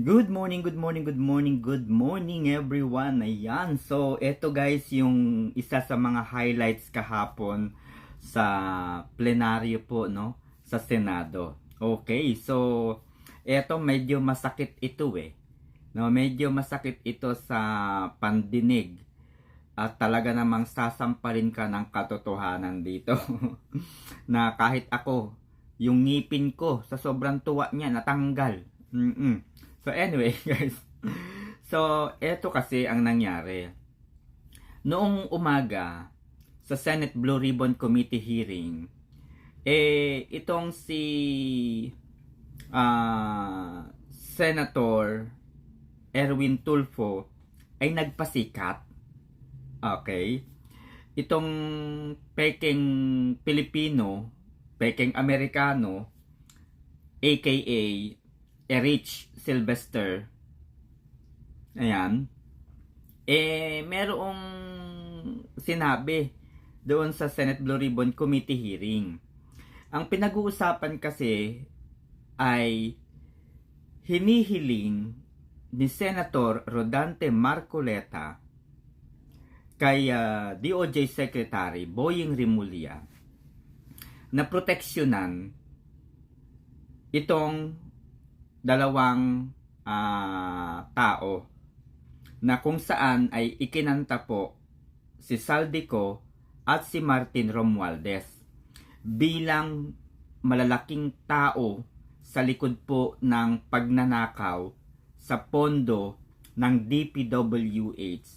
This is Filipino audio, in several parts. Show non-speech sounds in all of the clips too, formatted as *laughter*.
Good morning, good morning, good morning, good morning everyone. Ayan. So, eto guys yung isa sa mga highlights kahapon sa plenaryo po, no? Sa Senado. Okay, so eto medyo masakit ito eh. No, medyo masakit ito sa pandinig. At talaga namang sasampalin ka ng katotohanan dito. *laughs* na kahit ako, yung ngipin ko sa sobrang tuwa niya natanggal. Mm-mm. So anyway, *laughs* guys. So, eto kasi ang nangyari. Noong umaga, sa Senate Blue Ribbon Committee hearing, eh, itong si ah, Senator Erwin Tulfo ay nagpasikat. Okay? Itong peking Pilipino, peking Amerikano, aka Erich Sylvester. Ayan. Eh, merong sinabi doon sa Senate Blue Ribbon Committee hearing. Ang pinag-uusapan kasi ay hinihiling ni Senator Rodante Marcoleta kay ah, DOJ Secretary Boying Rimulya na proteksyonan itong dalawang ah, tao na kung saan ay ikinanta po si Saldico at si Martin Romualdez bilang malalaking tao sa likod po ng pagnanakaw sa pondo ng DPWH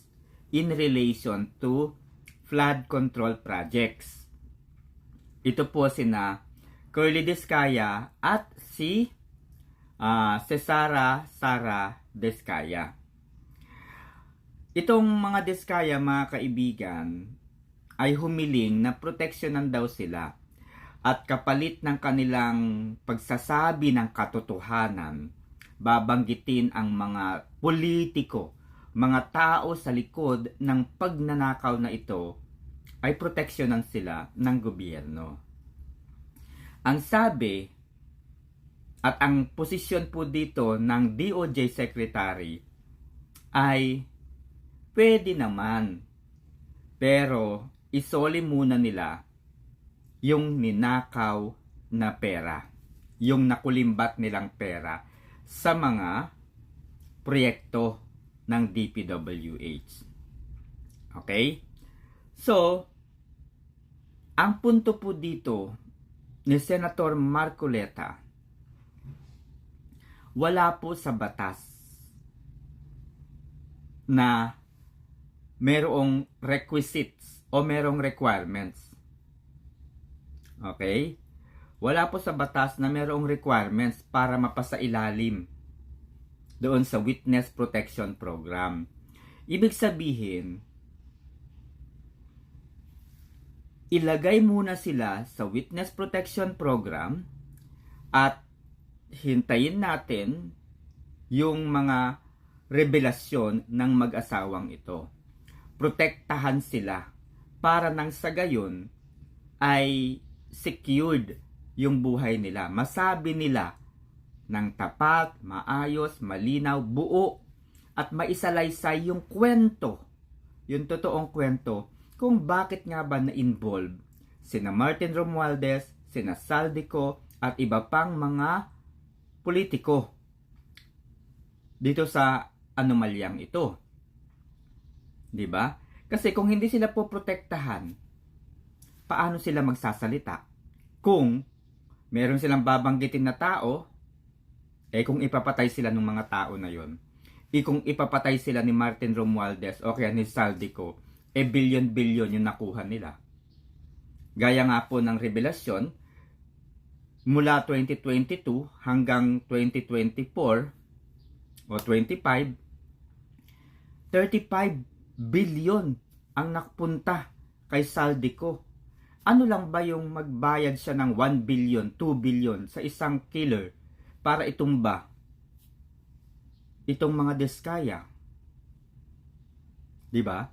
in relation to flood control projects. Ito po sina Curly Descaya at si ah, Cesara Sara Descaya. Itong mga Descaya, mga kaibigan, ay humiling na proteksyonan daw sila at kapalit ng kanilang pagsasabi ng katotohanan, babanggitin ang mga politiko, mga tao sa likod ng pagnanakaw na ito ay proteksyonan sila ng gobyerno. Ang sabi at ang posisyon po dito ng DOJ Secretary ay pwede naman. Pero isoli muna nila yung ninakaw na pera. Yung nakulimbat nilang pera sa mga proyekto ng DPWH. Okay? So, ang punto po dito ni Senator Marcoleta wala po sa batas na merong requisites o merong requirements. Okay? Wala po sa batas na merong requirements para mapasa ilalim doon sa Witness Protection Program. Ibig sabihin, ilagay muna sila sa Witness Protection Program at hintayin natin yung mga revelasyon ng mag-asawang ito. Protektahan sila para nang sa gayon ay secured yung buhay nila. Masabi nila ng tapat, maayos, malinaw, buo at maisalaysay yung kwento, yung totoong kwento kung bakit nga ba na-involve sina Martin Romualdez, sina Saldico at iba pang mga politiko dito sa anomalyang ito. 'Di ba? Kasi kung hindi sila po protektahan, paano sila magsasalita? Kung meron silang babanggitin na tao, eh kung ipapatay sila ng mga tao na yon, eh kung ipapatay sila ni Martin Romualdez o kaya ni Saldico, eh billion-billion yung nakuha nila. Gaya nga po ng revelasyon, mula 2022 hanggang 2024 o 25 35 billion ang napunta kay Saldico. Ano lang ba yung magbayad siya ng 1 billion, 2 billion sa isang killer para itumba itong mga deskaya? 'Di ba?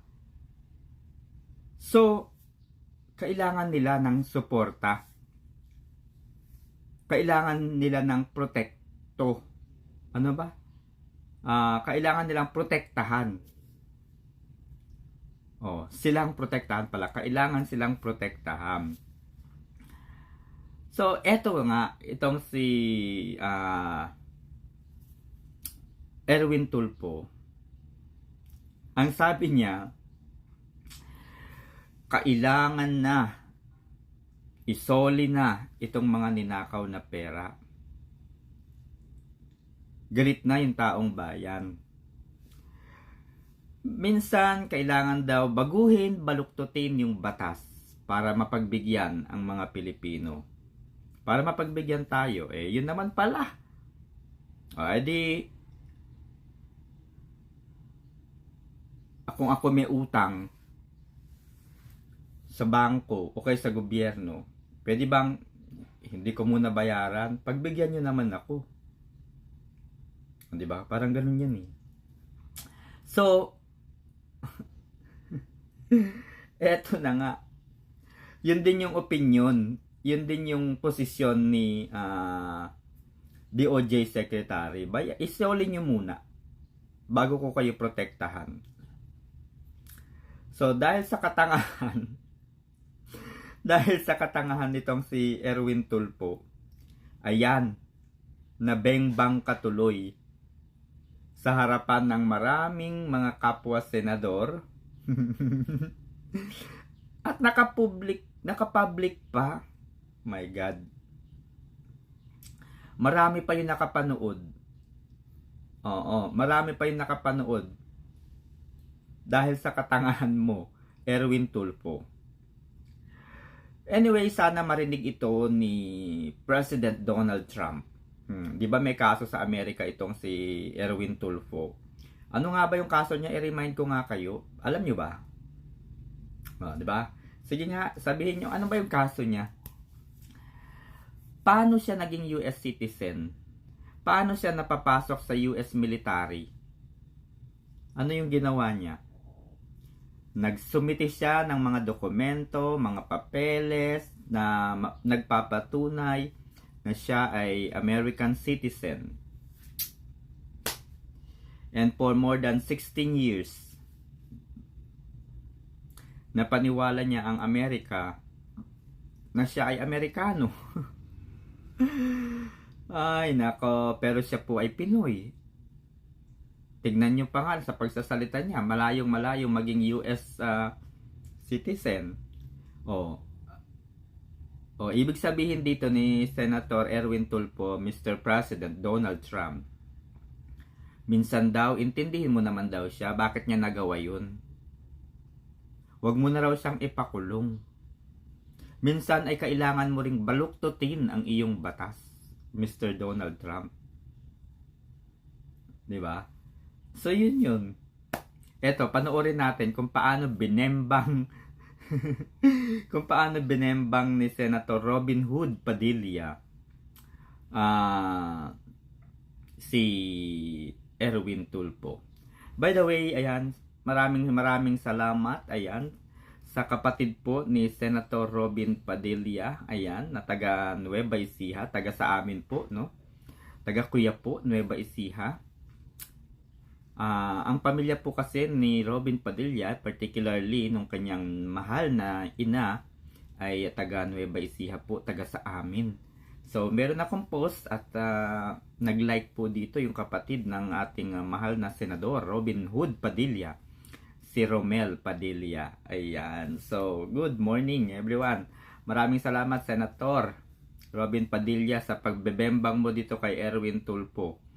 So, kailangan nila ng suporta kailangan nila ng protekto. Ano ba? ah, kailangan nilang protektahan. Oh, silang protektahan pala. Kailangan silang protektahan. So, eto nga, itong si ah, Erwin Tulpo. Ang sabi niya, kailangan na isoli na itong mga ninakaw na pera. Galit na yung taong bayan. Minsan, kailangan daw baguhin, baluktutin yung batas para mapagbigyan ang mga Pilipino. Para mapagbigyan tayo, eh, yun naman pala. O, edi, kung ako may utang sa bangko o kay sa gobyerno, pwede bang hindi ko muna bayaran? Pagbigyan nyo naman ako. Di ba? Parang ganun yan eh. So, *laughs* eto na nga. Yun din yung opinion. Yun din yung posisyon ni ah, DOJ Secretary. Baya, isoli nyo muna bago ko kayo protektahan. So, dahil sa katangahan, *laughs* dahil sa katangahan nitong si Erwin Tulpo, ayan, nabengbang katuloy sa harapan ng maraming mga kapwa senador. *laughs* At nakapublic nakapublic pa. My god. Marami pa yung nakapanood. Oo marami pa yung nakapanood. Dahil sa katangahan mo Erwin Tulfo anyway sana marinig ito ni President Donald Trump Hmm, 'di ba may kaso sa Amerika itong si Erwin Tulfo? Ano nga ba yung kaso niya? I-remind ko nga kayo. Alam niyo ba? Oh, 'di ba? Sige nga, sabihin niyo ano ba yung kaso niya? Paano siya naging US citizen? Paano siya napapasok sa US military? Ano yung ginawa niya? Nagsumiti siya ng mga dokumento, mga papeles na nagpapatunay na siya ay American citizen. And for more than 16 years, napaniwala niya ang Amerika na siya ay Amerikano. *laughs* ay, nako, pero siya po ay Pinoy. Tignan niyo pa nga sa pagsasalita niya, malayong malayong maging US ah, citizen. Oh, o, ibig sabihin dito ni Senator Erwin Tulfo, Mr. President Donald Trump, minsan daw, intindihin mo naman daw siya, bakit niya nagawa yun? Huwag mo na raw siyang ipakulong. Minsan ay kailangan mo ring baluktutin ang iyong batas, Mr. Donald Trump. 'Di ba? So yun yun. Eto, panoorin natin kung paano binembang *laughs* kung paano binembang ni Senator Robin Hood Padilla ah, si Erwin Tulpo. By the way, ayan, maraming maraming salamat, ayan, sa kapatid po ni Senator Robin Padilla, ayan, na taga Nueva Ecija, taga sa amin po, no? Taga Kuya po, Nueva Ecija. Ah, ang pamilya po kasi ni Robin Padilla, particularly nung kanyang mahal na ina, ay taga Nueva Ecija po, taga sa amin. So, meron akong post at ah, nag-like po dito yung kapatid ng ating ah, mahal na senador, Robin Hood Padilla, si Romel Padilla. Ayan. So, good morning everyone. Maraming salamat, Senator Robin Padilla, sa pagbebembang mo dito kay Erwin Tulpo.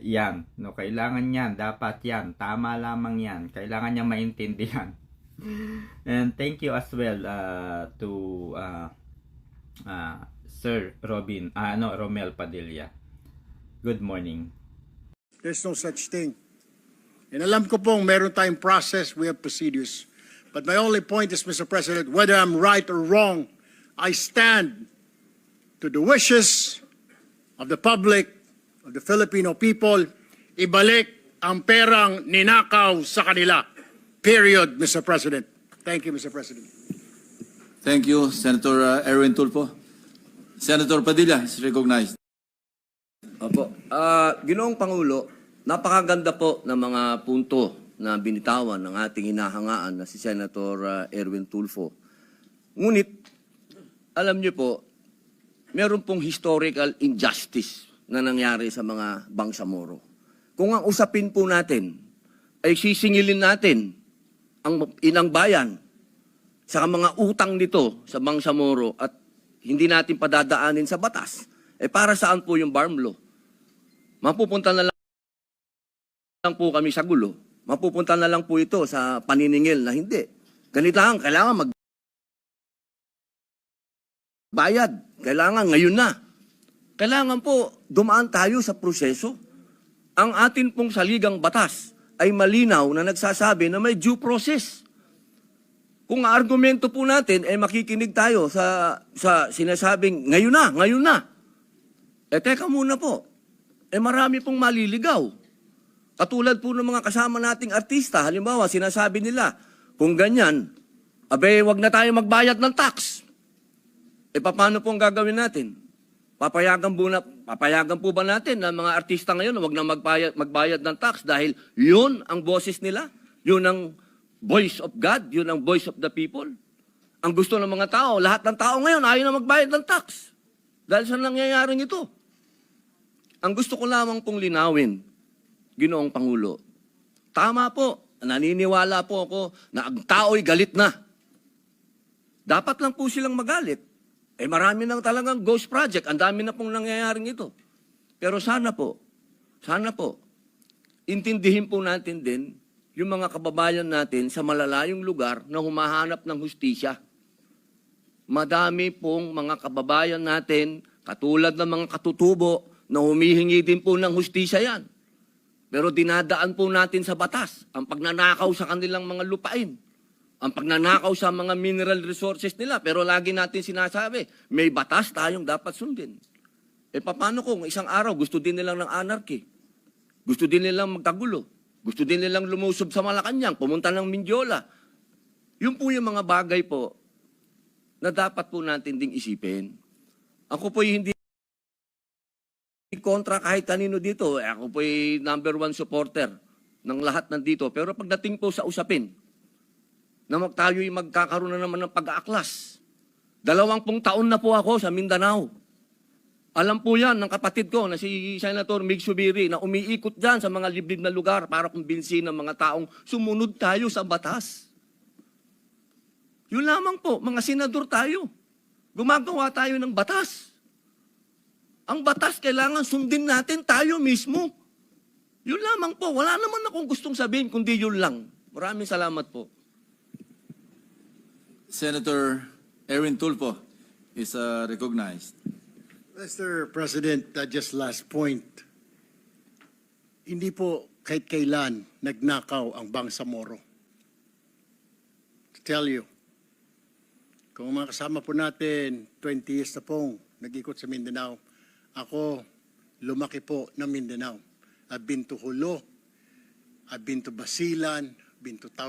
Yan, no, kailangan yan, dapat yan, tama lamang yan, kailangan niya maintindihan. *laughs* And thank you as well uh, to uh, uh, Sir Robin, ah, no, Romel Padilla. Good morning. There's no such thing. And alam ko pong meron tayong process, we have procedures. But my only point is, Mr. President, whether I'm right or wrong, I stand to the wishes of the public, of the Filipino people, ibalik ang perang ninakaw sa kanila. Period, Mr. President. Thank you, Mr. President. Thank you, Senator uh, Erwin Tulfo. Senator Padilla is recognized. Opo. Ah, Ginoong Pangulo, Napakaganda po ng mga punto na binitawan ng ating hinahangaan na si Senator uh, Erwin Tulfo. Ngunit, alam niyo po, meron pong historical injustice na nangyari sa mga Bangsamoro. Kung ang usapin po natin ay sisingilin natin ang inang bayan sa mga utang nito sa Bangsamoro at hindi natin padadaanin sa batas, eh para saan po yung barm law? Mapupunta na lang lang po kami sa gulo. Mapupunta na lang po ito sa paniningil na hindi. Ganito lang, kailangan mag bayad. Kailangan ngayon na. Kailangan po dumaan tayo sa proseso. Ang atin pong saligang batas ay malinaw na nagsasabi na may due process. Kung argumento po natin ay makikinig tayo sa sa sinasabing ngayon na, ngayon na. Eh teka muna po. Eh marami pong maliligaw. Katulad po ng mga kasama nating artista, halimbawa sinasabi nila, kung ganyan, abe wag na tayo magbayad ng tax. E paano po ang gagawin natin? Papayagan po, papayagan po ba natin na mga artista ngayon na wag na magbayad, magbayad ng tax dahil yun ang boses nila? Yun ang voice of God? Yun ang voice of the people? Ang gusto ng mga tao, lahat ng tao ngayon ayaw na magbayad ng tax. Dahil sa nangyayaring ito. Ang gusto ko lamang pong linawin, Ginoong Pangulo, tama po, naniniwala po ako na ang tao'y galit na. Dapat lang po silang magalit. Eh marami nang talagang ghost project. Ang dami na pong nangyayaring ito. Pero sana po, sana po, intindihin po natin din yung mga kababayan natin sa malalayong lugar na humahanap ng hustisya. Madami pong mga kababayan natin, katulad ng mga katutubo, na humihingi din po ng hustisya yan. Pero dinadaan po natin sa batas ang pagnanakaw sa kanilang mga lupain. Ang pagnanakaw sa mga mineral resources nila. Pero lagi natin sinasabi, may batas tayong dapat sundin. E paano kung isang araw gusto din nilang ng anarchy? Gusto din nilang magkagulo? Gusto din nilang lumusob sa Malacanang, pumunta ng Mindiola? Yun po yung mga bagay po na dapat po natin ding isipin. Ako po hindi kontra kahit kanino dito. Ako po'y number one supporter ng lahat nandito. Pero pagdating po sa usapin, na tayo'y magkakaroon na naman ng pag-aaklas. Dalawang pong taon na po ako sa Mindanao. Alam po yan ng kapatid ko na si Senator Mig Subiri na umiikot dyan sa mga liblib na lugar para kumbinsin ng mga taong sumunod tayo sa batas. Yun lamang po, mga senador tayo. Gumagawa tayo ng batas. Ang batas kailangan sundin natin tayo mismo. Yun lamang po. Wala naman akong gustong sabihin kundi yun lang. Maraming salamat po. Senator Erwin Tulfo is uh, recognized. Mr. President, uh, just last point. Hindi po kahit kailan nagnakaw ang Bangsamoro. To tell you, kung mga kasama po natin, 20 years na pong nag-ikot sa Mindanao, ako, lumaki po ng Mindanao. I've been to Hulo, I've been to Basilan, been to Tau-